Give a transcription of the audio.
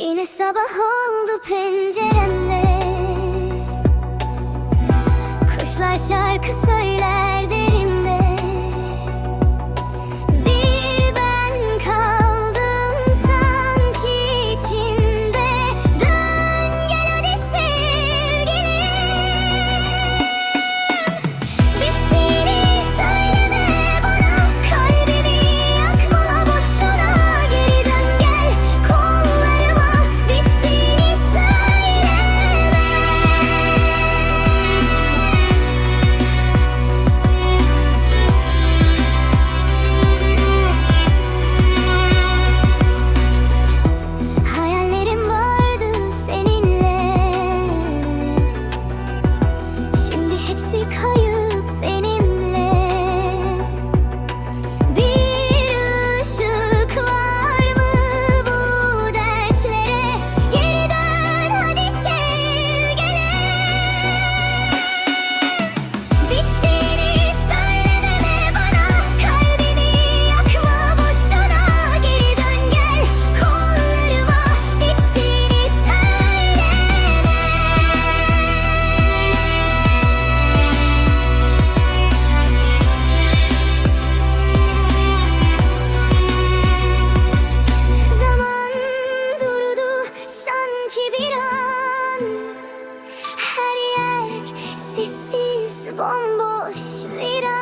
Yine sabah oldu penceremde. Kuşlar şarkı söylüyor 可以 sweeter.